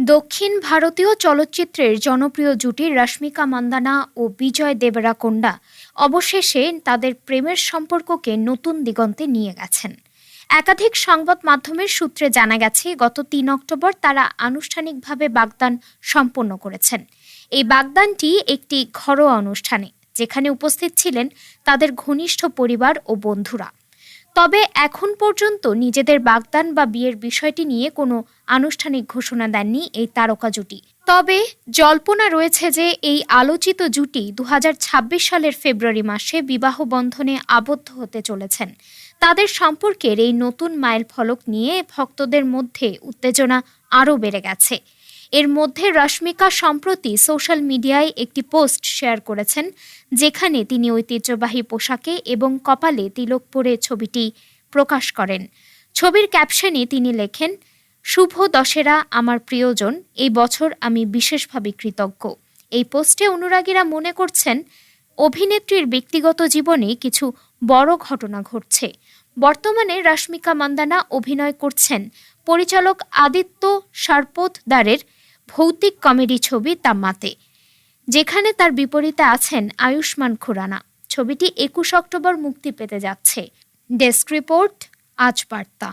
দক্ষিণ ভারতীয় চলচ্চিত্রের জনপ্রিয় জুটি রশ্মিকা মান্দানা ও বিজয় দেবরাকোন্ডা। অবশেষে তাদের প্রেমের সম্পর্ককে নতুন দিগন্তে নিয়ে গেছেন। একাধিক সংবাদ মাধ্যমের সূত্রে জানা গেছে, গত তিন অক্টোবর তারা আনুষ্ঠানিকভাবে বাগদান সম্পন্ন করেছেন। এই বাগদানটি একটি ঘরোয়া অনুষ্ঠানে, যেখানে উপস্থিত ছিলেন তাদের ঘনিষ্ঠ পরিবার ও বন্ধুরা। তবে এখন পর্যন্ত নিজেদের বাগদান বা বিয়ের বিষয়টি নিয়ে কোনো আনুষ্ঠানিক ঘোষণা দেননি এই তারকা জুটি। তবে জল্পনা রয়েছে যে এই আলোচিত জুটি দু হাজার ছাব্বিশ সালের ফেব্রুয়ারি মাসে বিবাহ বন্ধনে আবদ্ধ হতে চলেছেন। তাদের সম্পর্কের এই নতুন মাইল ফলক নিয়ে ভক্তদের মধ্যে উত্তেজনা আরও বেড়ে গেছে। এর মধ্যে রশ্মিকা সম্প্রতি সোশ্যাল মিডিয়ায় একটি পোস্ট শেয়ার করেছেন, যেখানে তিনি ঐতিহ্যবাহী পোশাকে এবং কপালে তিলক পরে ছবিটি প্রকাশ করেন। ছবির ক্যাপশনে তিনি লেখেন, শুভ দশেরা আমার প্রিয়জন, এই বছর আমি বিশেষভাবে কৃতজ্ঞ। এই পোস্টে অনুরাগীরা মনে করছেন, অভিনেত্রীর ব্যক্তিগত জীবনে কিছু বড় ঘটনা ঘটছে। বর্তমানে রশ্মিকা মান্দানা অভিনয় করছেন পরিচালক আদিত্য সারপোতদারের ভৌতিক কমেডি ছবি তাম্মাতে যেখানে তার বিপরীতে আছেন আয়ুষ্মান খুরানা। ছবিটি একুশ অক্টোবর মুক্তি পেতে যাচ্ছে। ডেস্ক রিপোর্ট, আজ বার্তা।